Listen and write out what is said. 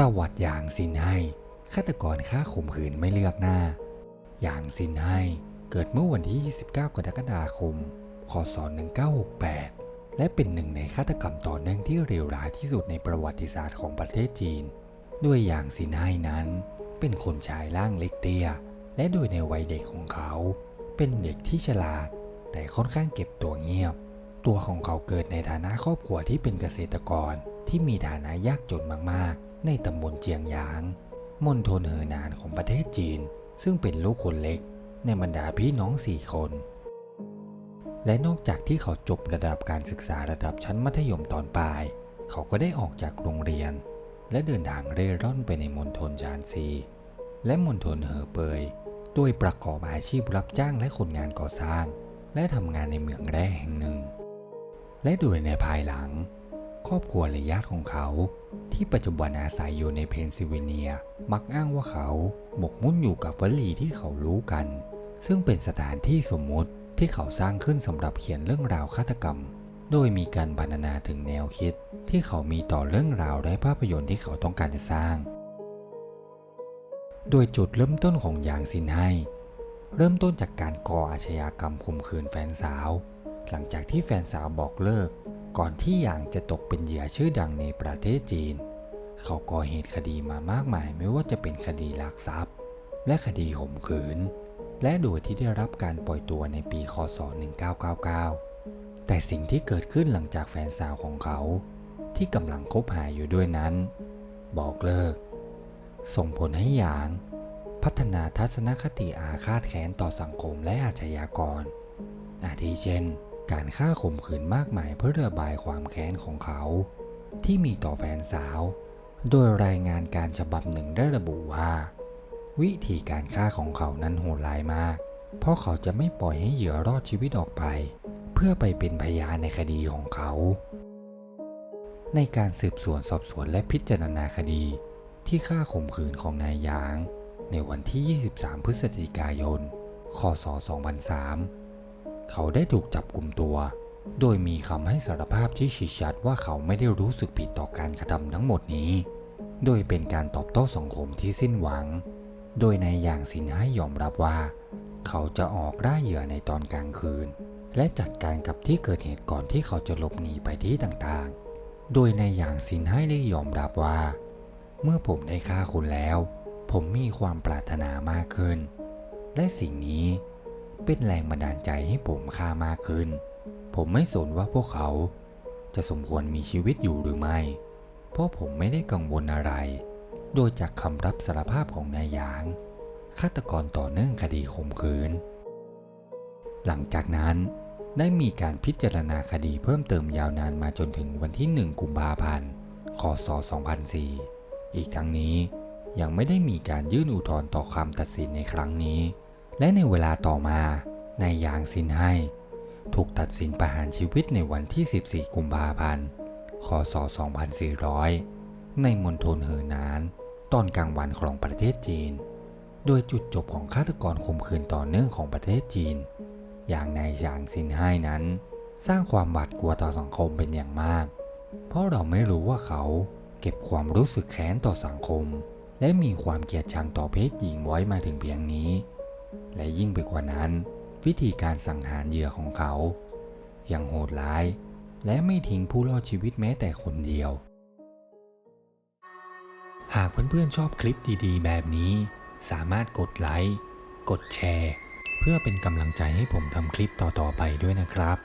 ประวัติอย่างซินให้ฆาตกรฆ่าข่มขืนไม่เลือกหน้า อย่างซินให้เกิดเมื่อวันที่ 29 กรกฎาคม คศ 1968 และเป็นหนึ่งในฆาตกรรมต่อเนื่องที่เลวร้ายที่สุดในประวัติศาสตร์ของประเทศจีน ด้วยอย่างซินให้นั้น เป็นคนชายร่างเล็กเตี้ย และโดยในวัยเด็กของเขา เป็นเด็กที่ฉลาด แต่ค่อนข้างเก็บตัวเงียบ ตัวของเขาเกิดในฐานะครอบครัวที่เป็นเกษตรกรที่มีฐานะยากจนมากๆ ในตำบลเจียงหยางมณฑลเหอหนานของประเทศจีน ซึ่งเป็นลูกคนเล็กในบรรดาพี่น้องสี่คน และนอกจากที่เขาจบระดับการศึกษาระดับชั้นมัธยมตอนปลาย เขาก็ได้ออกจากโรงเรียน และเดินทางเร่ร่อนไปในมณฑลจานซี และมณฑลเหอเปยด้วยประกอบอาชีพรับจ้างและคนงานก่อสร้าง และทำงานในเมืองแร่แห่งหนึ่ง และโดยในภายหลัง ครอบครัวและญาติของเขา ที่ปัจจุบันอาศัยอยู่ในเพนซิลเวเนีย มักอ้างว่าเขาหมกมุ่นอยู่กับวลีที่เขารู้กัน ซึ่งเป็นสถานที่สมมุติที่เขาสร้างขึ้นสำหรับเขียนเรื่องราวฆาตกรรม โดยมีการบรรณาถึงแนวคิด ที่เขามีต่อเรื่องราวและภาพยนตร์ที่เขาต้องการจะสร้าง โดยจุดเริ่มต้นของยางซินไฮเริ่มต้นจากการก่ออาชญากรรมข่มขืนแฟนสาว หลังจากที่แฟนสาวบอกเลิก ก่อนที่หยางจะตกเป็นเหยื่อชื่อดังในประเทศจีน เขาก่อเหตุคดีมามากมายไม่ว่าจะเป็นคดีลักทรัพย์ และคดีข่มขืน และโดยที่ได้รับการปล่อยตัวในปีคศ 1999 แต่สิ่งที่เกิดขึ้นหลังจากแฟนสาวของเขา ที่กำลังคบหาอยู่ด้วยนั้น บอกเลิก ส่งผลให้หยางพัฒนาทัศนคติอาฆาตแค้นต่อสังคมและอาชญากร อาทิเช่น การฆ่าข่มขืนมากมายเพื่อระบายความแค้นของเขา ที่มีต่อแฟนสาว โดยรายงานการฉบับหนึ่งได้ระบุว่า วิธีการฆ่าของเขานั้นโหดร้ายมาก เพราะเขาจะไม่ปล่อยให้เหยื่อรอดชีวิตออกไป เพื่อไปเป็นพยานในคดีของเขา ในการสืบสวนสอบสวนและพิจารณาคดีที่ฆ่าข่มขืนของนายหยาง ในวันที่ 23 พฤศจิกายน คศ 2003 เขาได้ถูกจับกลุ่มตัว โดยมีคำให้สารภาพที่ชี้ชัดว่าเขาไม่ได้รู้สึกผิดต่อการกระทำทั้งหมดนี้ โดยเป็นการตอบโต้สังคมที่สิ้นหวัง โดยในายหยางสินให้ยอมรับว่า เขาจะออกล่าเหยื่อในตอนกลางคืน และจัดการกับที่เกิดเหตุก่อนที่เขาจะหลบหนีไปที่ต่างๆ โดยในายหยางสินให้ได้ยอมรับว่า เมื่อผมได้ฆ่าคุณแล้ว ผมมีความปรารถนามากขึ้น และสิ่งนี้ เป็นแรงบันดาลใจให้ผมฆ่ามากขึ้น ผมไม่สนว่าพวกเขา จะสมควรมีชีวิตอยู่หรือไม่ เพราะผมไม่ได้กังวลอะไร โดยจากคำรับสารภาพของนายหยาง ฆาตกรต่อเนื่องคดีข่มขืน หลังจากนั้นได้มีการพิจารณาคดีเพิ่มเติมยาวนานมาจนถึงวันที่ 1 กุมภาพันธ์ คศ 2004 อีกทั้งนี้ยังไม่ได้มีการยื่นอุทธรณ์ต่อคำตัดสินในครั้งนี้ และในเวลาต่อมานายยางซินให้ถูกตัดสินประหารชีวิตในวันที่ 14 กุมภาพันธ์คศ 2400 ในมณฑลเหอหนาน ตอนกลางวันของประเทศจีน โดยจุดจบของฆาตกรข่มขืนต่อเนื่องของประเทศจีน อย่างนายหยางซินให้นั้น สร้างความหวาดกลัวต่อสังคมเป็นอย่างมาก เพราะเราไม่รู้ว่าเขาเก็บความรู้สึกแค้นต่อสังคม และมีความเกลียดชังต่อเพศหญิงไว้มาถึงเพียงนี้ และยิ่งไปกว่านั้น วิธีการสังหารเหยื่อของเขายังโหดร้าย และไม่ทิ้งผู้รอดชีวิตแม้แต่คนเดียว หากเพื่อนๆชอบคลิปดีๆ แบบนี้ สามารถกดไลค์ กดแชร์ เพื่อเป็นกำลังใจให้ผมทำคลิปต่อๆไปด้วยนะครับ